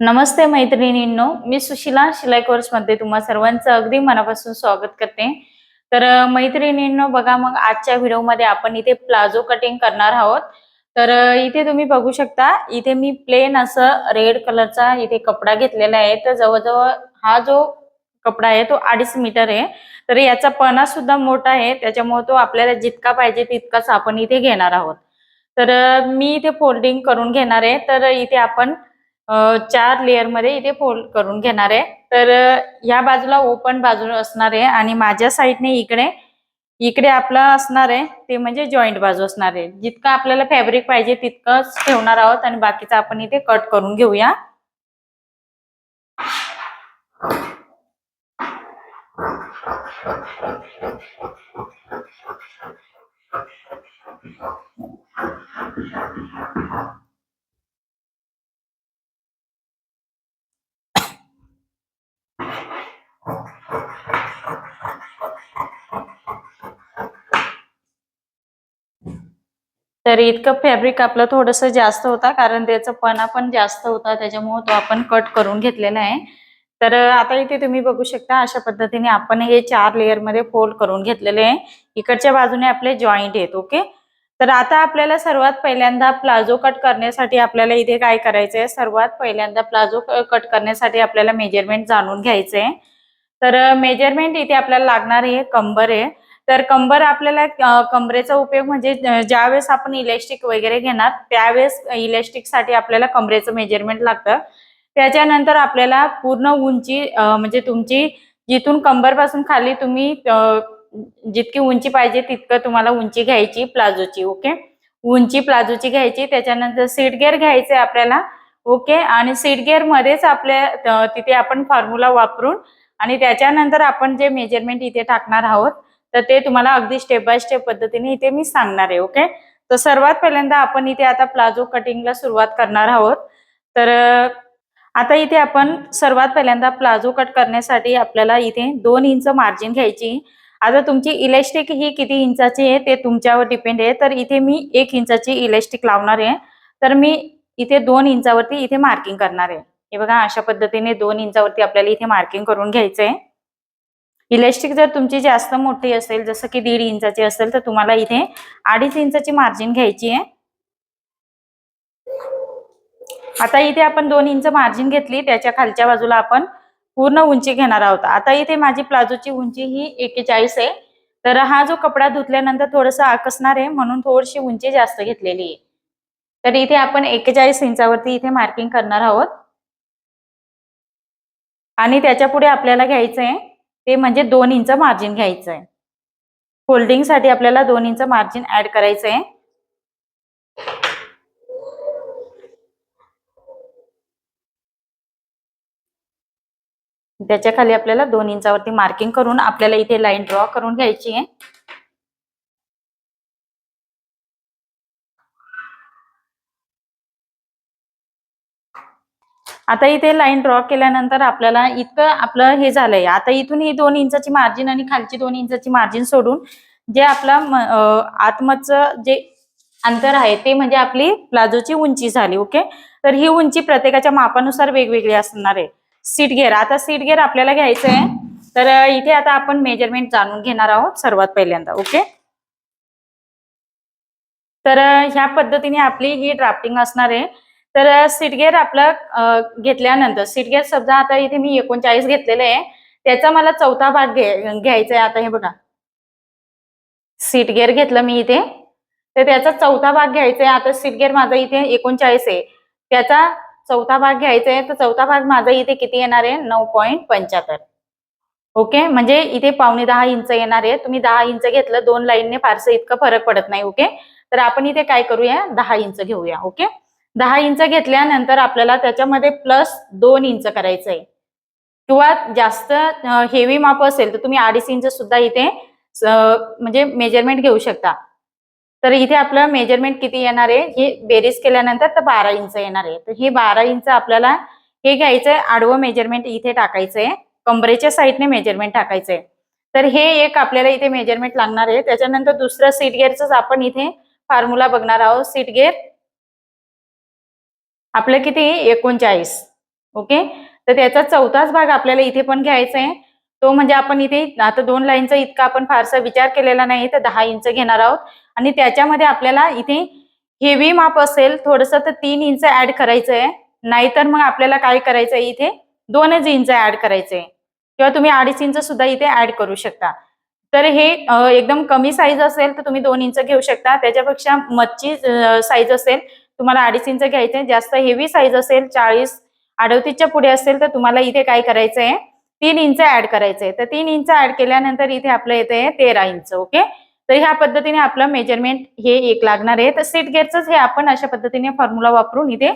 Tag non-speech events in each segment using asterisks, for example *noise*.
नमस्ते मैत्रिणींनो मी सुशिला शिलाई कोर्समध्ये तुम्हा सर्वांचं अगदी मनापासून स्वागत करते. तर मैत्रिणींनो बघा मग आजच्या व्हिडिओमध्ये आपण इथे प्लाझो कटिंग करणार आहोत. तर इथे तुम्ही बघू शकता इथे मी प्लेन असं रेड कलरचा इथे कपडा घेतलेला आहे. तर जवळजवळ हा जो कपडा आहे तो अडीच मीटर आहे. तर याचा पणा सुद्धा मोठा आहे. त्याच्यामुळे तो आपल्याला जितका पाहिजे तितकाच आपण इथे घेणार आहोत. तर मी इथे फोल्डिंग करून घेणार आहे. तर इथे आपण चार लेअरमध्ये इथे फोल्ड करून घेणार आहे. तर ह्या बाजूला ओपन बाजू असणार आहे आणि माझ्या साईडने इकडे इकडे आपला असणार आहे ते म्हणजे जॉईंट बाजू असणार आहे. जितकं आपल्याला फॅब्रिक पाहिजे तितकंच ठेवणार आहोत आणि बाकीचं आपण इथे कट करून घेऊया. तर इतकं फॅब्रिक आपलं थोडंसं जास्त होता कारण त्याचा पणा पण जास्त होता त्याच्यामुळे तो आपण कट करून घेतलेला आहे. तर आता इथे तुम्ही बघू शकता अशा पद्धतीने आपण हे चार लेअरमध्ये फोल्ड करून घेतलेले आहे. इकडच्या बाजूने आपले जॉईंट आहेत ओके तर आता आपल्याला सर्वात पहिल्यांदा प्लाझो कट करण्यासाठी आपल्याला इथे काय करायचं आहे सर्वात पहिल्यांदा प्लाझो कट करण्यासाठी आपल्याला मेजरमेंट जाणून घ्यायचं आहे तर मेजरमेंट इथे आपल्याला लागणार आहे कंबर आहे. तर कंबर आपल्याला कंबरेचा उपयोग म्हणजे ज्यावेळेस आपण इलेस्टिक वगैरे घेणार त्यावेळेस इलेस्टिकसाठी आपल्याला कमरेचं मेजरमेंट लागतं. त्याच्यानंतर आपल्याला पूर्ण उंची म्हणजे तुमची जिथून कंबरपासून खाली तुम्ही जितकी उंची पाहिजे तितकं तुम्हाला उंची घ्यायची प्लाझोची ओके? उंची प्लाझोची घ्यायची त्याच्यानंतर सीट गेअर घ्यायचे आपल्याला ओके? आणि सीट गेअर मध्येच आपल्या तिथे आपण फॉर्म्युला वापरून आणि त्याच्यानंतर आपण जे मेजरमेंट इथे टाकणार आहोत तर ते तुम्हाला अगदी स्टेप बाय स्टेप पद्धतीने इथे मी सांगणार आहे ओके तर सर्वात पहिल्यांदा आपण इथे आता प्लाझो कटिंगला सुरुवात करणार आहोत. तर आता इथे आपण सर्वात पहिल्यांदा प्लाझो कट करण्यासाठी आपल्याला इथे दोन इंच मार्जिन घ्यायची. आता तुमची इलेस्टिक ही किती इंचाची आहे ते तुमच्यावर डिपेंड आहे. तर इथे मी एक इंचाची इलेस्टिक लावणार आहे. तर मी इथे दोन इंचावरती इथे मार्किंग करणार आहे. हे बघा अशा पद्धतीने दोन इंचावरती आपल्याला इथे मार्किंग करून घ्यायचं आहे इलेस्टिक जर तुमची जास्त मोठी असेल जसं की दीड इंचाची असेल तर तुम्हाला इथे अडीच इंचाची मार्जिन घ्यायची आहे. आता इथे आपण दोन इंच मार्जिन घेतली त्याच्या खालच्या बाजूला आपण पूर्ण उंची घेणार आहोत. आता इथे माझी प्लाझोची उंची ही एकेचाळीस आहे. तर हा जो कपडा धुतल्यानंतर थोडंसं आकसणार आहे म्हणून थोडीशी उंची जास्त घेतलेली आहे. तर इथे आपण एकेचाळीस इंचावरती इथे मार्किंग करणार आहोत. आणि त्याच्या पुढे आपल्याला घ्यायचं आहे ते म्हणजे दोन इंच मार्जिन घ्यायचं आहे फोल्डिंगसाठी आपल्याला दोन इंच मार्जिन ऍड करायचं आहे त्याच्याखाली आपल्याला दोन इंचावरती मार्किंग करून आपल्याला इथे लाईन ड्रॉ करून घ्यायची आहे आता इथे लाईन ड्रॉ केल्यानंतर आपल्याला इतकं आपलं हे झालंय. आता इथून ही दोन इंचाची मार्जिन आणि खालची दोन इंचाची मार्जिन सोडून जे आपला म- आतमधचं जे अंतर आहे ते म्हणजे आपली प्लाझोची उंची झाली ओके तर ही उंची प्रत्येकाच्या मापानुसार वेगवेगळी असणार आहे. सीट गेअर आता सीट गेअर आपल्याला घ्यायचं आहे तर इथे आता आपण मेजरमेंट जाणून घेणार आहोत सर्वात पहिल्यांदा ओके तर ह्या पद्धतीने आपली ही ड्राफ्टिंग असणार आहे. तर सीट गेअर आपलं घेतल्यानंतर सीट गेअर समजा आता इथे मी एकोणचाळीस घेतलेले आहे त्याचा मला चौथा भाग घे- घ्यायचा आहे आता हे बघा. सीट गेअर घेतलं मी इथे तर त्याचा चौथा भाग घ्यायचा आहे आता सीट गेअर माझा इथे एकोणचाळीस आहे. त्याचा चौथा भाग घ्यायचा आहे तर चौथा भाग माझा इथे किती येणार आहे? नऊ पॉईंट पंच्याहत्तर. ओके? म्हणजे इथे पावणे दहा इंच येणार आहे. तुम्ही दहा इंच घेतलं दोन लाईनने फारसं इतकं फरक पडत नाही ओके? तर आपण इथे काय करूया? दहा इंच घेऊया ओके? दहा इंच घेतल्यानंतर आपल्याला त्याच्यामध्ये प्लस दोन इंच करायचं आहे किंवा जास्त हेवी माप असेल तर तुम्ही अडीच इंच सुद्धा इथे म्हणजे मेजरमेंट घेऊ शकता. तर इथे आपलं मेजरमेंट किती येणार आहे? हे बेरीज केल्यानंतर तर बारा इंच येणार आहे. तर हे बारा इंच आपल्याला हे घ्यायचंय आडवं मेजरमेंट इथे टाकायचंय कमरेच्या साईडने मेजरमेंट टाकायचंय. तर हे एक आपल्याला इथे मेजरमेंट लागणार आहे. त्याच्यानंतर दुसरं सीट गेअरच आपण इथे फॉर्म्युला बघणार आहोत. सीट गेअर आपलं किती? एकोणचाळीस. ओके? तर त्याचा चौथाच भाग आपल्याला इथे पण घ्यायचा आहे तो म्हणजे आपण इथे आता दोन लाईनचा इतका आपण फारसा विचार केलेला नाही तर दहा इंच घेणार आहोत. आणि त्याच्यामध्ये आपल्याला इथे हेवी माप असेल थोडस तर तीन इंच ऍड करायचं आहे नाहीतर मग आपल्याला काय करायचं आहे इथे? दोनच इंच ऍड करायचं आहे किंवा तुम्ही अडीच इंच सुद्धा इथे ऍड करू शकता. तर हे एकदम कमी साईज असेल तर तुम्ही दोन इंच घेऊ शकता. त्याच्यापेक्षा मच्छी साईज असेल तुम्हाला अडीच इंच घ्यायचे जास्त हेवी साईज असेल चाळीस अडवतीसच्या पुढे असेल तर तुम्हाला इथे काय करायचं आहे तीन इंच ऍड करायचंय. तर तीन इंच ऍड केल्यानंतर इथे आपलं येते तेरा इंच ओके तर ह्या पद्धतीने आपलं मेजरमेंट हे एक लागणार आहे. तर सीट गेअरच हे आपण अशा पद्धतीने फॉर्म्युला वापरून इथे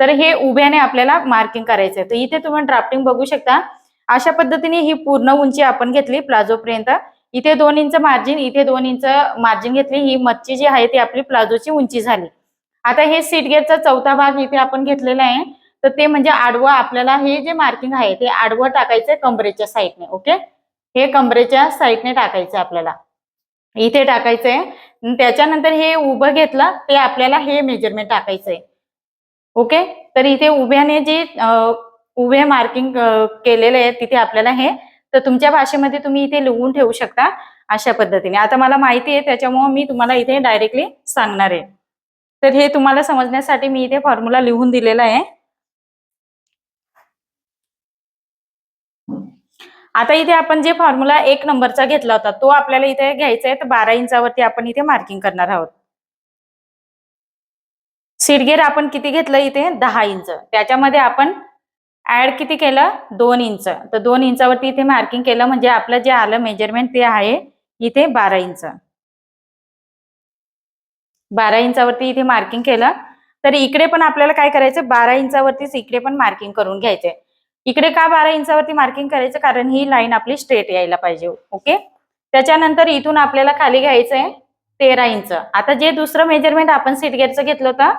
तर हे उभ्याने आपल्याला मार्किंग करायचं आहे तर इथे तुम्ही ड्राफ्टिंग बघू शकता. अशा पद्धतीने ही पूर्ण उंची आपण घेतली प्लाझोपर्यंत. इथे दोन इंच मार्जिन इथे दोन इंच मार्जिन घेतली. ही मच्छी जी आहे ती आपली प्लाझोची उंची झाली. आता हे सीट गेटचा चौथा भाग इथे आपण घेतलेला आहे. तर ते म्हणजे आडवं आपल्याला हे जे मार्किंग आहे ते आडवं टाकायचं कमरेच्या साईडने ओके हे कमरेच्या साईडने टाकायचं आपल्याला. इथे टाकायचंय. त्याच्यानंतर हे उभं घेतलं ते आपल्याला हे मेजरमेंट टाकायचंय. ओके तर इथे उभ्याने जे उभे मार्किंग केलेले आहे तिथे आपल्याला हे तर तुमच्या भाषेमध्ये तुम्ही इथे लिहून ठेवू शकता अशा पद्धतीने. आता मला माहिती आहे त्याच्यामुळे मी तुम्हाला इथे डायरेक्टली सांगणार आहे. तर हे तुम्हाला समजण्यासाठी मी इथे फॉर्म्युला लिहून दिलेला आहे. आता इथे आपण जे फॉर्म्युला एक नंबरचा घेतला होता तो आपल्याला इथे घ्यायचा आहे. तर बारा इंचावरती आपण इथे मार्किंग करणार आहोत. सिडगेर आपण किती घेतलं इथे? दहा इंच. त्याच्यामध्ये आपण ऍड किती केलं? दोन इंच. तर दोन इंचावरती इथे मार्किंग केलं म्हणजे आपलं जे आलं मेजरमेंट ते आहे इथे बारा इंच. बारा इंचावरती इथे मार्किंग केलं तर इकडे पण आपल्याला काय करायचं? बारा इंचावरतीच इकडे पण मार्किंग करून घ्यायचंय इकडे का बारा इंचावरती मार्किंग करायचं? कारण ही लाईन आपली स्ट्रेट यायला पाहिजे ओके त्याच्यानंतर इथून आपल्याला खाली घ्यायचंय तेरा इंच. आता जे दुसरं मेजरमेंट आपण सीट गेटचं घेतलं होतं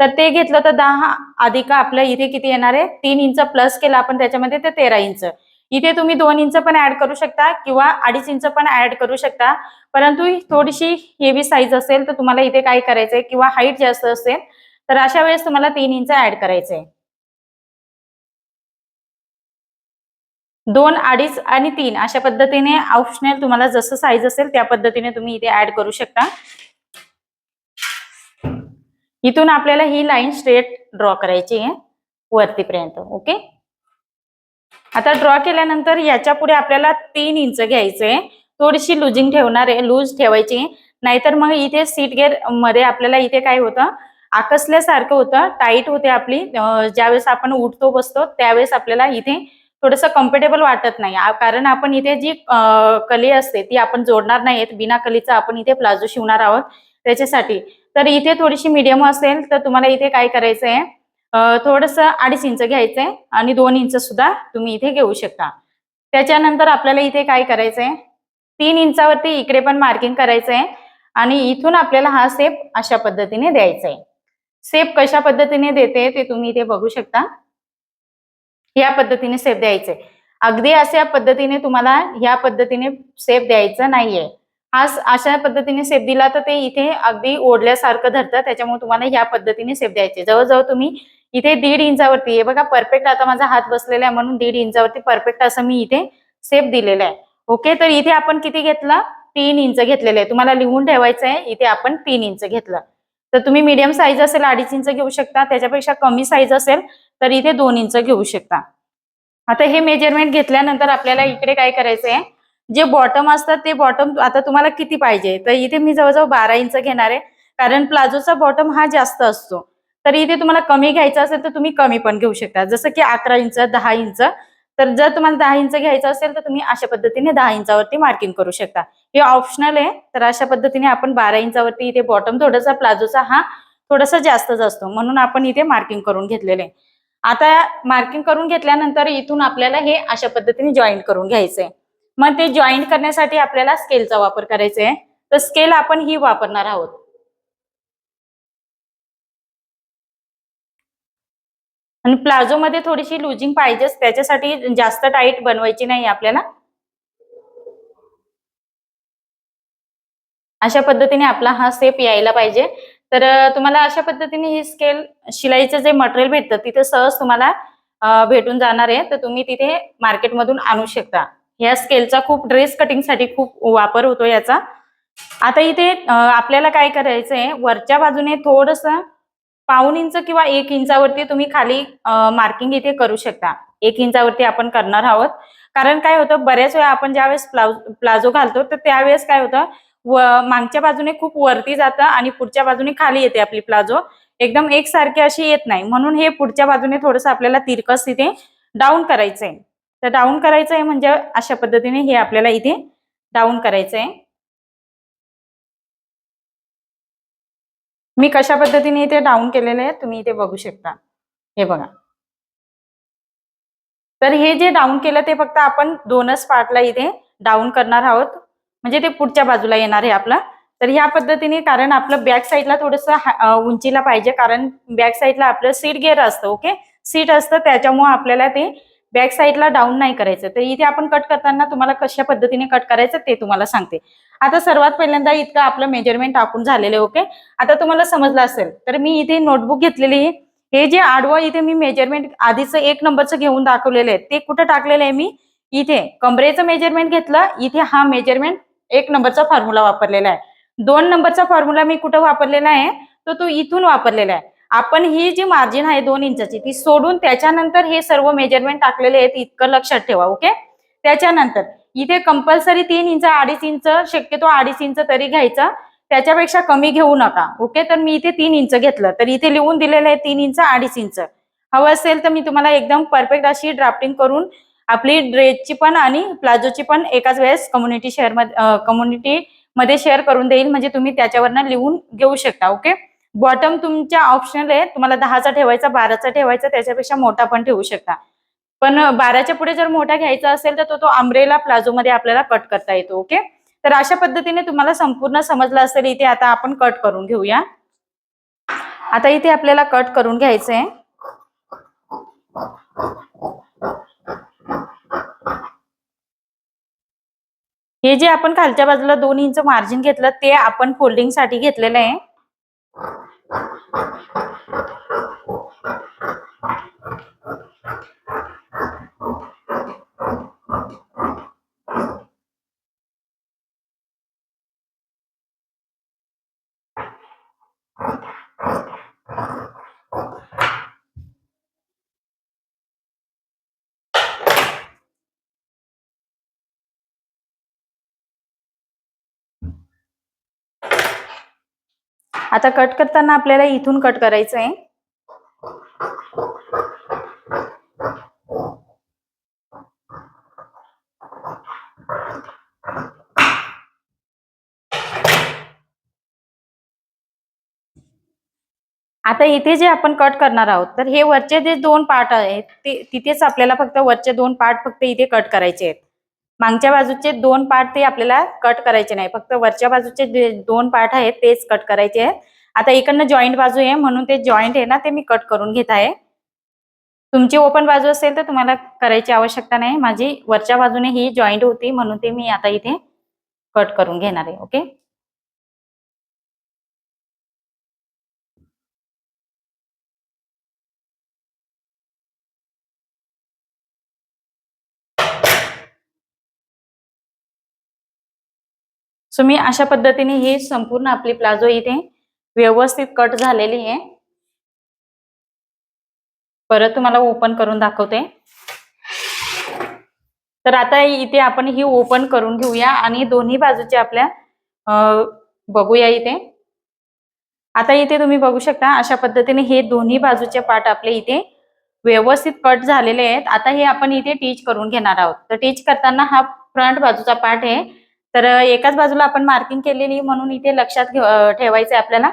तर ते घेतलं तर दहा अधिक आपलं इथे किती येणार आहे? तीन इंच प्लस केलं आपण त्याच्यामध्ये ते तेरा इंच. इथे तुम्ही दोन इंच पण ऍड करू शकता किंवा अडीच इंच पण ऍड करू शकता. परंतु थोडीशी हेवी साईज असेल तर तुम्हाला इथे काय करायचंय किंवा हाईट जास्त असेल तर अशा वेळेस तुम्हाला तीन इंच ऍड करायचंय. दोन अडीच आणि तीन अशा पद्धतीने ऑप्शनल तुम्हाला जसं साईज असेल त्या पद्धतीने तुम्ही इथे ऍड करू शकता. इथून आपल्याला ही लाईन स्ट्रेट ड्रॉ करायची आहे वरतीपर्यंत ओके आता ड्रॉ केल्यानंतर याच्यापुढे आपल्याला तीन इंच घ्यायचंय थोडीशी लुजिंग ठेवणार आहे लूज ठेवायची. नाहीतर मग इथे सीट गेअरमध्ये आपल्याला इथे काय होतं? आकसल्यासारखं होतं टाईट होते आपली. ज्यावेळेस आपण उठतो बसतो त्यावेळेस आपल्याला इथे थोडंसं कम्फर्टेबल वाटत नाही. कारण आपण इथे जी कली असते ती आपण जोडणार नाहीत. बिना कलीचा आपण इथे प्लाझो शिवणार आहोत त्याच्यासाठी. तर इथे थोडीशी मीडियम असेल तर तुम्हाला इथे काय करायचं आहे थोडस अडीच इंच घ्यायचंय आणि दोन इंच सुद्धा तुम्ही इथे घेऊ शकता. त्याच्यानंतर आपल्याला इथे काय करायचंय? तीन इंचावरती इकडे पण मार्किंग करायचंय आणि इथून आपल्याला हा सेप अशा पद्धतीने द्यायचा आहे सेप कशा पद्धतीने देते ते तुम्ही इथे बघू शकता. या पद्धतीने सेप द्यायचे अगदी अशा पद्धतीने तुम्हाला ह्या पद्धतीने सेप द्यायचं नाहीये. हा अशा पद्धतीने सेप दिला तर ते इथे अगदी ओढल्यासारखं धरतं त्याच्यामुळे तुम्हाला या पद्धतीने सेप द्यायचे जवळजवळ तुम्ही इथे दीड इंचावरती आहे. बघा परफेक्ट आता माझा हात बसलेला आहे म्हणून दीड इंचावरती परफेक्ट असं मी इथे सेप दिलेला आहे. ओके तर इथे आपण किती घेतलं? तीन इंच घेतलेलं आहे. तुम्हाला लिहून ठेवायचं आहे. इथे आपण तीन इंच घेतलं. तर तुम्ही मीडियम साईज असेल अडीच इंच घेऊ शकता. त्याच्यापेक्षा कमी साईज असेल तर इथे दोन इंच घेऊ शकता. आता हे मेजरमेंट घेतल्यानंतर आपल्याला इकडे काय करायचं आहे? जे बॉटम असतात ते बॉटम आता तुम्हाला किती पाहिजे? तर इथे मी जवळजवळ बारा इंच घेणार आहे. कारण प्लाझोचा बॉटम हा जास्त असतो. तर इथे तुम्हाला कमी घ्यायचं असेल तर तुम्ही कमी पण घेऊ शकता. जसं की अकरा इंच दहा इंच तर जर तुम्हाला दहा इंच घ्यायचं असेल तर तुम्ही अशा पद्धतीने दहा इंचावरती मार्किंग करू शकता. हे ऑप्शनल आहे तर अशा पद्धतीने आपण बारा इंचावरती इथे बॉटम थोडासा प्लाझोचा हा थोडासा जास्तच असतो. म्हणून आपण इथे मार्किंग करून घेतलेले आता मार्किंग करून घेतल्यानंतर इथून आपल्याला हे अशा पद्धतीने जॉईंट करून घ्यायचंय मग ते जॉईंट करण्यासाठी आपल्याला स्केलचा वापर करायचा आहे. तर स्केल आपण ही वापरणार आहोत. आणि प्लाझो मध्ये थोडीशी लुजिंग पाहिजेच त्याच्यासाठी जास्त टाईट बनवायची नाही आपल्याला. अशा पद्धतीने आपला हा सेप यायला पाहिजे. तर तुम्हाला अशा पद्धतीने ही स्केल शिलाईचं जे मटेरियल भेटतं तिथे सहज तुम्हाला भेटून जाणार आहे. तर तुम्ही तिथे मार्केटमधून आणू शकता. या स्केलचा खूप ड्रेस कटिंगसाठी खूप वापर होतो याचा. आता इथे आपल्याला काय करायचंय वरच्या बाजूने थोडस पाऊन इंच किंवा एक इंचावरती तुम्ही खाली मार्किंग इथे करू शकता. एक इंचावरती आपण करणार आहोत. कारण काय होतं बऱ्याच वेळा आपण ज्यावेळेस प्लाझो प्लाझो घालतो तर त्यावेळेस काय होतं व मागच्या बाजूने खूप वरती जातं आणि पुढच्या बाजूने खाली येते आपली प्लाझो. एकदम एकसारखी अशी येत नाही. म्हणून हे पुढच्या बाजूने थोडंसं आपल्याला तिरकस तिथे डाऊन करायचं आहे तर डाऊन करायचं आहे म्हणजे अशा पद्धतीने हे आपल्याला इथे डाऊन करायचं आहे मी कशा पद्धतीने इथे डाऊन केलेले आहे तुम्ही इथे बघू शकता. हे बघा. तर हे जे डाऊन केलं ते फक्त आपण दोनच पार्टला इथे डाऊन करणार आहोत. म्हणजे ते पुढच्या बाजूला येणार आहे आपलं. तर ह्या पद्धतीने कारण आपलं बॅक साईडला थोडस उंचीला पाहिजे. कारण बॅक साईडला आपलं सीट गेअर असतं ओके सीट असतं त्याच्यामुळे आपल्याला ते बॅक साईडला डाऊन नाही करायचं. तर इथे आपण कट करताना तुम्हाला कशा पद्धतीने कट करायचं ते तुम्हाला सांगते. आता सर्वात पहिल्यांदा इतकं आपलं मेजरमेंट टाकून झालेलं आहे ओके आता तुम्हाला समजलं असेल तर मी इथे नोटबुक घेतलेली आहे. हे जे आडवं इथे मी मेजरमेंट आधीचं एक नंबरचं घेऊन दाखवलेलं आहे ते कुठं टाकलेलं आहे मी? इथे कमरेचं मेजरमेंट घेतलं इथे हा मेजरमेंट एक नंबरचा फॉर्म्युला वापरलेला आहे. दोन नंबरचा फॉर्म्युला मी कुठं वापरलेला आहे? तो तो इथून वापरलेला आहे. आपण ही जी मार्जिन आहे दोन इंचाची ती सोडून त्याच्यानंतर हे सर्व मेजरमेंट टाकलेले आहेत इतकं लक्षात ठेवा ओके त्याच्यानंतर इथे कंपल्सरी तीन इंच अडीच इंच शक्यतो अडीच इंच तरी घ्यायचं. त्याच्यापेक्षा कमी घेऊ नका ओके तर मी इथे तीन इंच घेतलं तर इथे लिहून दिलेलं आहे तीन इंच अडीच इंच. हवं असेल तर मी तुम्हाला एकदम परफेक्ट अशी ड्राफ्टिंग करून आपली ड्रेसची पण आणि प्लाझोची पण एकाच वेळेस कम्युनिटी शेअरमध्ये कम्युनिटी मध्ये शेअर करून देईल म्हणजे तुम्ही त्याच्यावरनं लिहून घेऊ शकता ओके बॉटम तुमच्या ऑप्शनल आहे तुम्हाला दहाचा ठेवायचा बाराचा ठेवायचा त्याच्यापेक्षा मोठा पण ठेवू शकता. पण बाराच्या पुढे जर मोठा घ्यायचा असेल तर तो तो आंब्रेला प्लाझो मध्ये आपल्याला कट करता येतो ओके तर अशा पद्धतीने तुम्हाला संपूर्ण समजलं असेल इथे आता आपण कट करून घेऊया. आता इथे आपल्याला कट करून घ्यायचंय. हे जे आपण खालच्या बाजूला दोन इंच मार्जिन घेतलं ते आपण फोल्डिंगसाठी घेतलेलं आहे. スパイスパイスパイスパイスパイスパイスパイスパイスパイスパイスパイスパイスパイスパイスパイスパイスパイス आता कट करताना आपल्याला इथून कट करायचं आहे आता इथे जे आपण कट करणार आहोत तर हे वरचे जे दोन पार्ट आहेत ते तिथेच आपल्याला फक्त वरचे दोन पार्ट फक्त इथे कट करायचे आहेत. मागच्या बाजूचे दोन पार्ट ते आपल्याला कट करायचे नाही. फक्त वरच्या बाजूचे जे दोन पार्ट आहेत तेच कट करायचे आहेत आता इकडनं जॉईंट बाजू आहे म्हणून ते जॉईंट आहे ना ते मी कट करून घेत आहे. तुमची ओपन बाजू असेल तर तुम्हाला करायची आवश्यकता नाही. माझी वरच्या बाजूने ही जॉईंट होती म्हणून ते मी आता इथे कट करून घेणार आहे ओके सो मी अशा पद्धतीने ही संपूर्ण आपली प्लाझो इथे व्यवस्थित कट झालेली आहे. परत तुम्हाला ओपन करून दाखवते. तर आता इथे आपण ही ओपन करून घेऊया आणि दोन्ही बाजूचे आपल्या बघूया इथे. आता इथे तुम्ही बघू शकता अशा पद्धतीने हे दोन्ही बाजूचे पार्ट आपले इथे व्यवस्थित कट झालेले आहेत. आता हे आपण इथे टीच करून घेणार आहोत. तर टीच करताना हा फ्रंट बाजूचा पार्ट आहे. तर एकाच बाजूला आपण मार्किंग केलेली म्हणून इथे लक्षात घे- ठेवायचं आहे आपल्याला.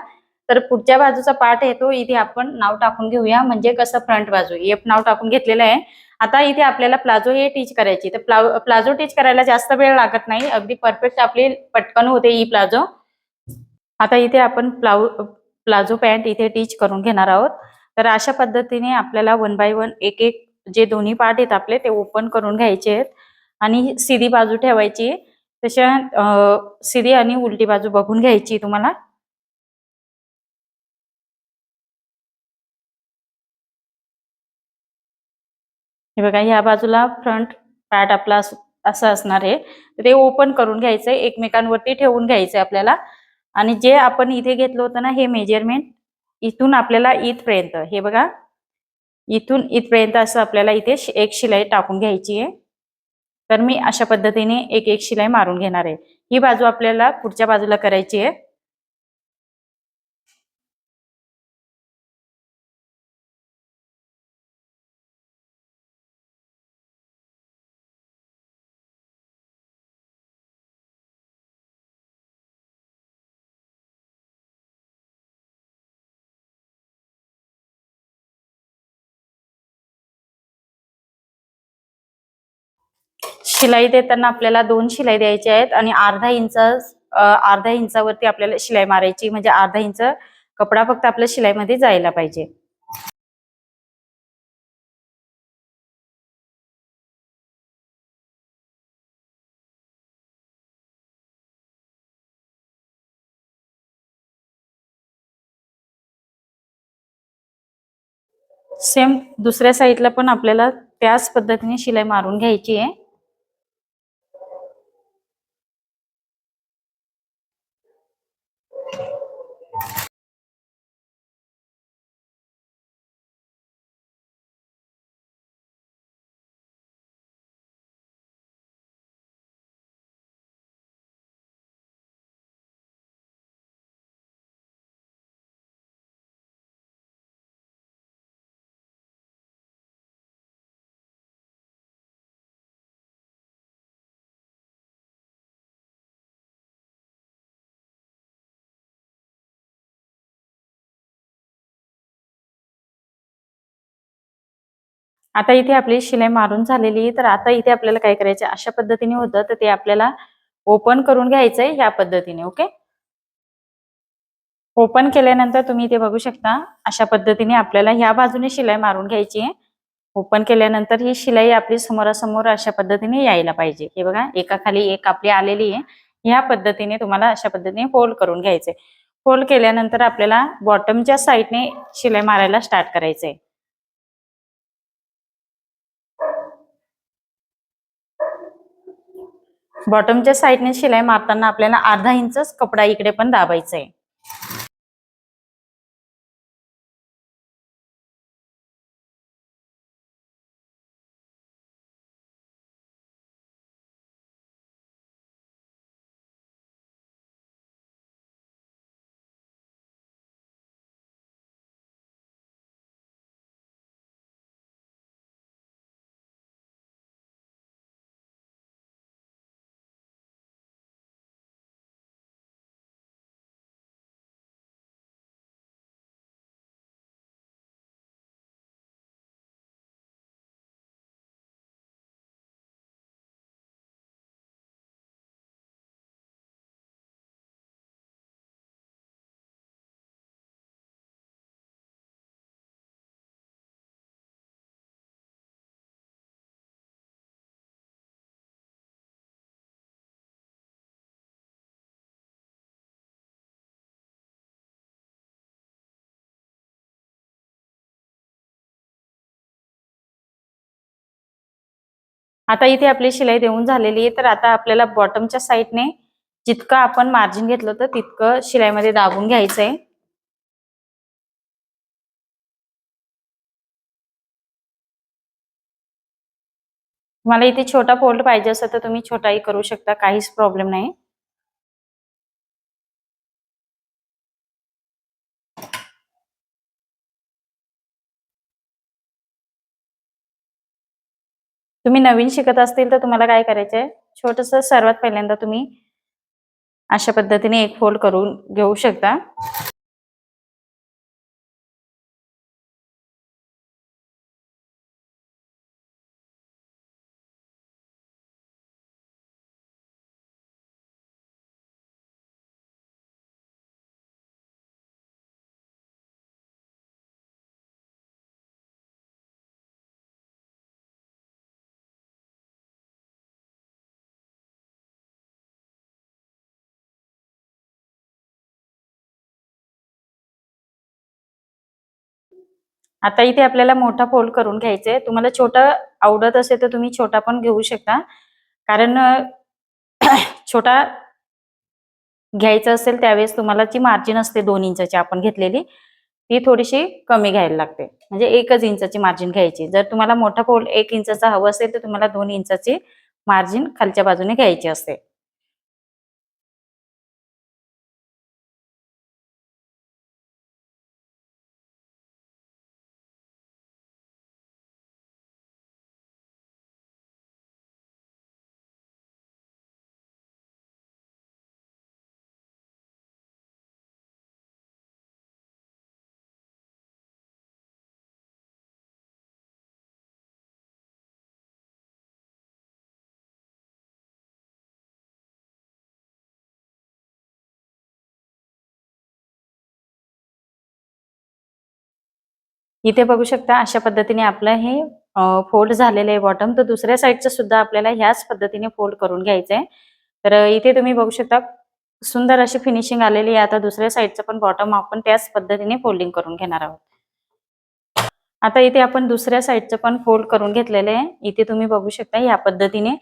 तर पुढच्या बाजूचा पार्ट आहे तो इथे आपण नाव टाकून घेऊया. म्हणजे कसं फ्रंट बाजू? एफ नाव टाकून घेतलेलं आहे. आता इथे आपल्याला प्लाझो हे टीच करायची. तर प्ला प्लाझो टीच करायला जास्त वेळ लागत नाही. अगदी परफेक्ट आपली पटकन होते ही प्लाझो. आता इथे आपण प्लाऊ प्लाझो पॅन्ट इथे टीच करून घेणार आहोत. तर अशा पद्धतीने आपल्याला वन बाय वन एक एक जे दोन्ही पार्ट आहेत आपले ते ओपन करून घ्यायचे आहेत. आणि सीधी बाजू ठेवायची तशा सिधी आणि उलटी बाजू बघून घ्यायची तुम्हाला. हे बघा ह्या बाजूला फ्रंट पॅट आपला अस- असं असणार आहे. ते ओपन करून घ्यायचंय एकमेकांवरती ठेवून घ्यायचंय आपल्याला. आणि जे आपण इथे घेतलं होतं ना हे मेजरमेंट इथून आपल्याला इथपर्यंत हे बघा. इथून इथपर्यंत असं आपल्याला इथे एक शिलाई टाकून घ्यायची आहे. तर मी अशा पद्धतीने एक एक शिलाई मारून घेणार आहे. ही बाजू आपल्याला पुढच्या बाजूला करायची आहे. शिलाई देताना आपल्याला दोन शिलाई द्यायच्या आहेत आणि अर्धा इंच अर्धा इंचावरती आपल्याला शिलाई मारायची म्हणजे अर्धा इंच कपडा फक्त आपल्या शिलाईमध्ये जायला पाहिजे. सेम दुसऱ्या साईडला पण आपल्याला त्याच पद्धतीने शिलाई मारून घ्यायची आहे. आता इथे आपली शिलाई मारून झालेली आहे. तर आता इथे आपल्याला काय करायचं अशा पद्धतीने होतं. तर ते आपल्याला ओपन करून घ्यायचंय ह्या पद्धतीने ओके ओपन केल्यानंतर तुम्ही इथे बघू शकता अशा पद्धतीने आपल्याला ह्या बाजूने शिलाई मारून घ्यायची आहे. ओपन केल्यानंतर ही शिलाई आपली समोरासमोर अशा पद्धतीने यायला पाहिजे. हे बघा एका खाली एक आपली आलेली आहे. ह्या पद्धतीने तुम्हाला अशा पद्धतीने फोल्ड करून घ्यायचंय. फोल्ड केल्यानंतर आपल्याला बॉटमच्या साईडने शिलाई मारायला स्टार्ट करायचंय. बॉटमच्या साईडने शिलाई मारताना आपल्याला अर्धा इंचच कपडा इकडे पण दाबायचा आहे आता इथे आपली शिलाई देऊन झालेली आहे. तर आता आपल्याला बॉटमच्या साईडने जितकं आपण मार्जिन घेतलं होतं तितकं शिलाईमध्ये दाबून आहे तुम्हाला इथे छोटा फोल्ड पाहिजे असेल तर तुम्ही छोटाही करू शकता काहीच प्रॉब्लेम नाही. तुम्ही नवीन शिकत असतील तर तुम्हाला काय करायचंय? छोटस सर्वात पहिल्यांदा तुम्ही अशा पद्धतीने एक फोल्ड करून घेऊ शकता. आता इथे आपल्याला मोठा फोल्ड करून घ्यायचा आहे तुम्हाला छोटा आवडत असेल तर तुम्ही छोटा पण घेऊ शकता. कारण *clears throat* छोटा घ्यायचा असेल त्यावेळेस तुम्हाला जी मार्जिन असते दोन इंचाची आपण घेतलेली. ती थोडीशी कमी घ्यायला लागते. म्हणजे एकच इंचाची मार्जिन घ्यायची. जर तुम्हाला मोठा फोल्ड एक इंचाचा हवं असेल तर तुम्हाला दोन इंचाची मार्जिन खालच्या बाजूने घ्यायची असते. इथे बघू शकता अशा पद्धतीने आपलं हे फोल्ड झालेलं आहे बॉटम तर दुसऱ्या साईडचं सुद्धा आपल्याला ह्याच पद्धतीने फोल्ड करून घ्यायचं आहे तर इथे तुम्ही बघू शकता सुंदर अशी फिनिशिंग आलेली आहे. आता दुसऱ्या साईडचं पण बॉटम आपण त्याच पद्धतीने फोल्डिंग करून घेणार आहोत. आता इथे आपण दुसऱ्या साईडचं पण फोल्ड करून घेतलेलं आहे. इथे तुम्ही बघू शकता या पद्धतीने.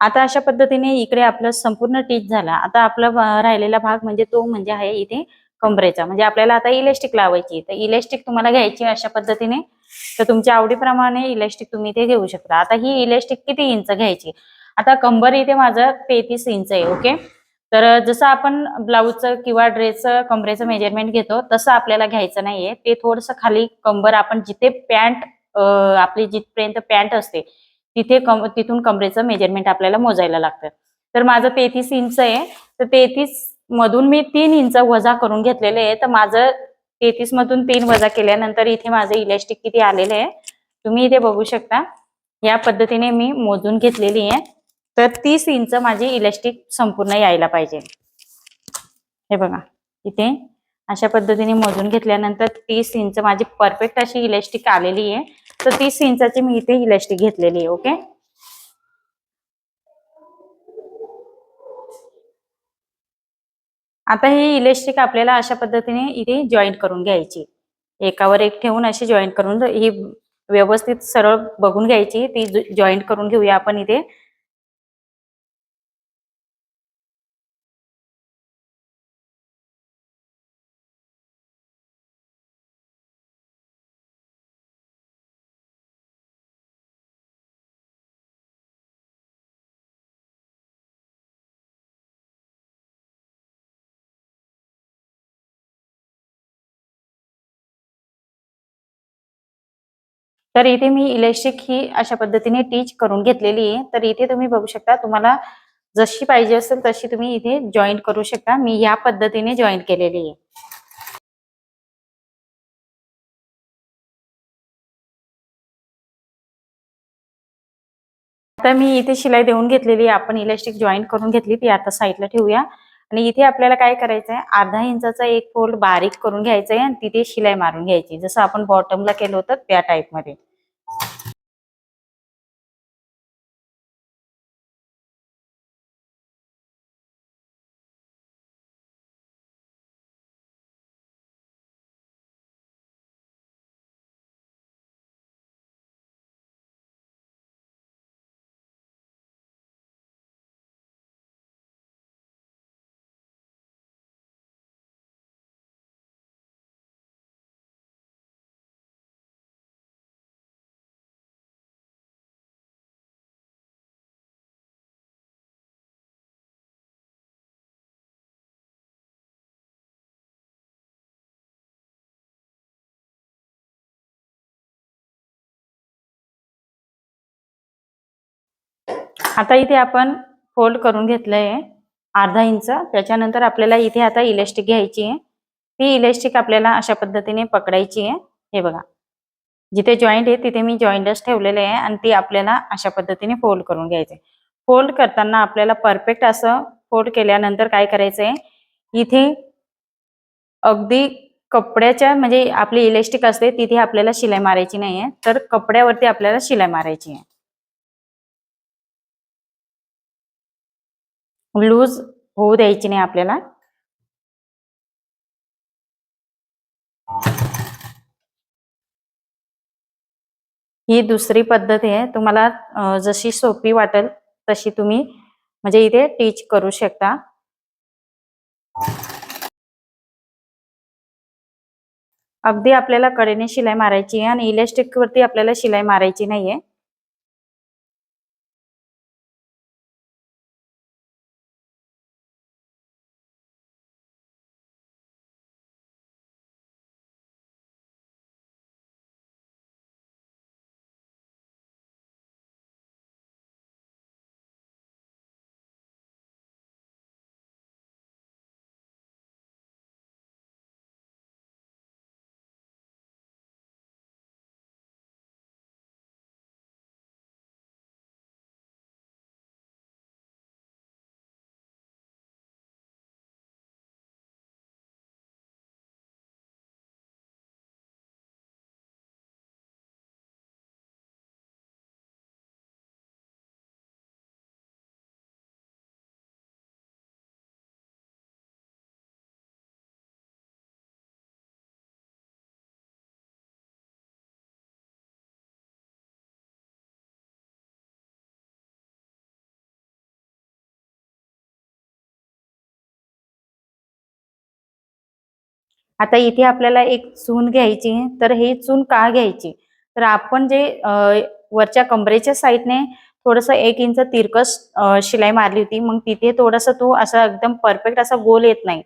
आता अशा पद्धतीने इकडे आपलं संपूर्ण टीच झाला. आता आपला राहिलेला भाग म्हणजे तो म्हणजे आहे इथे कमरेचा. म्हणजे आपल्याला आता इलेस्टिक लावायची. तर इलेस्टिक तुम्हाला घ्यायची अशा पद्धतीने. तर तुमच्या आवडीप्रमाणे इलेस्टिक तुम्ही इथे घेऊ शकता. आता ही इलेस्टिक किती इंच घ्यायची? आता कंबर इथे माझं तेहतीस इंच आहे ओके तर जसं आपण ब्लाऊजचं किंवा ड्रेसचं कमरेचं मेजरमेंट घेतो तसं आपल्याला घ्यायचं नाहीये. ते थोडंसं खाली कंबर आपण जिथे पॅन्ट आपली जिथपर्यंत पॅन्ट असते तिथे कम तिथून कमरेचं मेजरमेंट आपल्याला मोजायला लागतं. तर माझं तेहतीस इंच आहे. तर तेहतीस मधून मी तीन इंच वजा करून घेतलेले आहे. तर माझं तेहतीस मधून तीन वजा केल्यानंतर इथे माझं इलेस्टिक किती आलेलं आहे तुम्ही इथे बघू शकता. या पद्धतीने मी मोजून घेतलेली आहे. तर तीस इंच माझी इलेस्टिक संपूर्ण यायला पाहिजे. हे बघा इथे अशा पद्धतीने मोजून घेतल्यानंतर तीस इंच माझी परफेक्ट अशी इलेस्टिक आलेली आहे. तर तीस इंचाची मी इथे इलेस्टिक घेतलेली आहे ओके? आता ही इलेस्टिक आपल्याला अशा पद्धतीने इथे जॉईंट करून घ्यायची. एकावर एक ठेवून अशी जॉईंट करून ही व्यवस्थित सरळ बघून घ्यायची. ती जॉईंट करून घेऊया आपण इथे. तर इथे मी इलेस्टिक ही अशा पद्धतीने टीच करून घेतलेली आहे. तर इथे तुम्ही बघू शकता तुम्हाला जशी पाहिजे असेल तशी तुम्ही इथे जॉईंट करू शकता. मी या पद्धतीने जॉईंट केलेली आहे. आता मी इथे शिलाई देऊन घेतलेली आपण इलेस्टिक जॉईंट करून घेतली ती आता साईडला ठेवूया. आणि इथे आपल्याला काय करायचं आहे अर्धा इंचाचा एक फोल्ड बारीक करून घ्यायचा आहे आणि तिथे शिलाई मारून घ्यायची. जसं आपण बॉटमला केलं होतं त्या टाईपमध्ये आता इथे आपण फोल्ड करून घेतलंय अर्धा इंच. त्याच्यानंतर आपल्याला इथे आता इलेस्टिक घ्यायची आहे. ती इलेस्टिक आपल्याला अशा पद्धतीने पकडायची आहे. हे बघा. जिथे जॉईंट आहे तिथे मी जॉईंटच ठेवलेले आहे आणि ती आपल्याला अशा पद्धतीने फोल्ड करून घ्यायचे फोल्ड करताना आपल्याला परफेक्ट असं फोल्ड केल्यानंतर काय करायचंय? इथे अगदी कपड्याच्या म्हणजे आपली इलेस्टिक असते तिथे आपल्याला शिलाई मारायची नाहीये. तर कपड्यावरती आपल्याला शिलाई मारायची आहे. लूज होऊ द्यायची नाही आपल्याला. ही दुसरी पद्धत आहे. तुम्हाला जशी सोपी वाटेल तशी तुम्ही म्हणजे इथे टीच करू शकता. अगदी आपल्याला कडेने शिलाई मारायची आहे आणि इलेस्टिक वरती आपल्याला शिलाई मारायची नाहीये. आता इथे आपल्याला एक चून घ्यायची तर ही चून का घ्यायची? तर आपण जे वरच्या कमरेच्या साईडने थोडस एक इंच तिरकस शिलाई मारली होती मग तिथे थोडस तो असा एकदम परफेक्ट असा गोल येत नाही.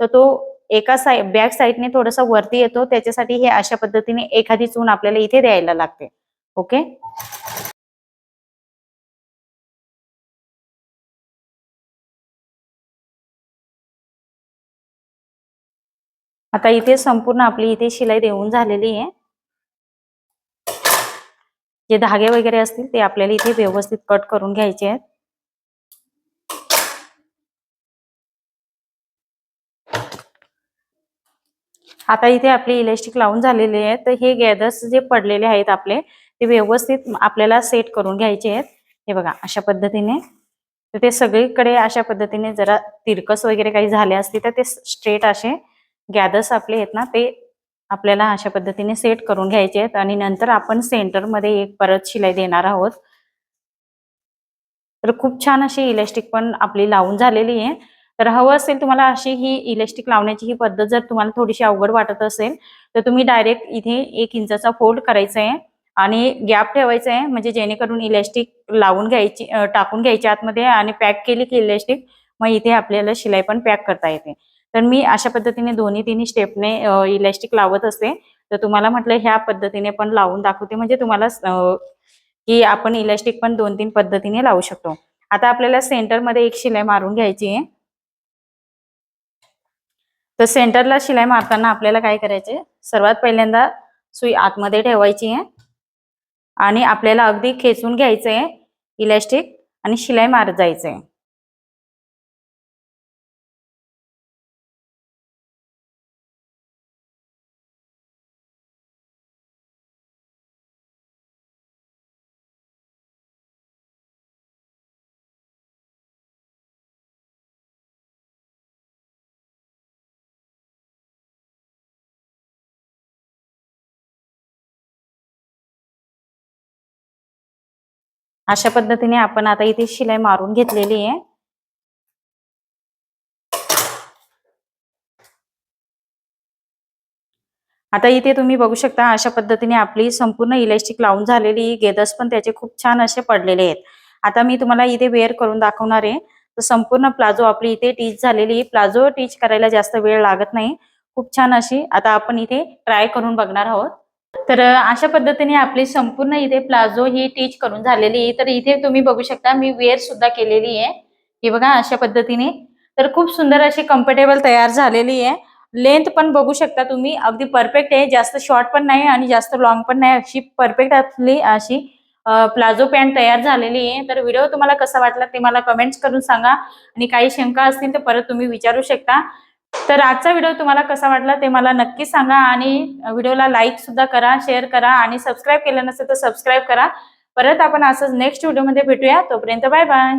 तर तो एका साईड बॅक साईडने थोडासा वरती येतो त्याच्यासाठी हे अशा पद्धतीने एखादी चून आपल्याला इथे द्यायला लागते. ओके? आता इथे संपूर्ण आपली इथे शिलाई देऊन झालेली आहे. जे धागे वगैरे असतील ते आपल्याला इथे व्यवस्थित कट करून घ्यायचे आहेत. आता इथे आपली इलेस्टिक लावून झालेली आहे. तर हे गॅदर्स जे पडलेले आहेत आपले ते व्यवस्थित आपल्याला सेट करून घ्यायचे आहेत. हे बघा अशा पद्धतीने. तर ते सगळीकडे अशा पद्धतीने जरा तिरकस वगैरे काही झाले असतील तर ते स्ट्रेट असे गॅदर्स आपले आहेत ना ते आपल्याला अशा पद्धतीने सेट करून घ्यायचे आहेत आणि नंतर आपण सेंटरमध्ये एक परत शिलाई देणार आहोत. तर खूप छान अशी इलेस्टिक पण आपली लावून झालेली आहे. तर हवं असेल तुम्हाला अशी ही इलेस्टिक लावण्याची ही पद्धत जर तुम्हाला थोडीशी अवघड वाटत असेल तर तुम्ही डायरेक्ट इथे एक इंचाचा फोल्ड करायचा आहे आणि गॅप ठेवायचा आहे म्हणजे जेणेकरून इलेस्टिक लावून घ्यायची टाकून घ्यायची आतमध्ये आणि पॅक केली की इलेस्टिक मग इथे आपल्याला शिलाई पण पॅक करता येते. तर मी अशा पद्धतीने दोन्ही तिन्ही स्टेपने इलॅस्टिक लावत असते. तर तुम्हाला म्हटलं ह्या पद्धतीने पण लावून दाखवते. म्हणजे तुम्हाला की आपण इलास्टिक पण दोन तीन पद्धतीने लावू शकतो. आता आपल्याला सेंटरमध्ये एक शिलाई मारून घ्यायची आहे. तर सेंटरला शिलाई मारताना आपल्याला काय करायचे सर्वात पहिल्यांदा सुई आतमध्ये ठेवायची आहे. आणि आपल्याला अगदी खेचून घ्यायचं आहे इलास्टिक आणि शिलाई मारत जायचं आहे अशा पद्धतीने आपण आता इथे शिलाई मारून घेतलेली आहे. आता इथे तुम्ही बघू शकता अशा पद्धतीने आपली संपूर्ण इलास्टिक लावून झालेली गेदर्स पण त्याचे खूप छान असे पडलेले आहेत. आता मी तुम्हाला इथे वेअर करून दाखवणार आहे. तर संपूर्ण प्लाझो आपली इथे टीच झालेली प्लाझो टीच करायला जास्त वेळ लागत नाही. खूप छान अशी आता आपण इथे ट्राय करून बघणार आहोत. तर अशा पद्धतीने आपली संपूर्ण इथे प्लाझो ही टीच करून झालेली आहे. तर इथे तुम्ही बघू शकता मी वेअर सुद्धा केलेली आहे. ही बघा अशा पद्धतीने. तर खूप सुंदर अशी कम्फर्टेबल तयार झालेली आहे. लेंथ पण बघू शकता तुम्ही. अगदी परफेक्ट आहे. जास्त शॉर्ट पण नाही आणि जास्त लॉंग पण नाही. अशी परफेक्ट असली अशी प्लाझो पॅन्ट तयार झालेली आहे. तर व्हिडिओ तुम्हाला कसा वाटला ते मला कमेंट्स करून सांगा. आणि काही शंका असतील तर परत तुम्ही विचारू शकता. तर आजचा व्हिडिओ तुम्हाला कसा वाटला ते मला नक्की सांगा आणि व्हिडिओला लाईक सुद्धा करा शेअर करा आणि सबस्क्राईब केलं नसेल तर सबस्क्राईब करा. परत आपण असंच नेक्स्ट व्हिडिओमध्ये भेटूया. तोपर्यंत बाय बाय.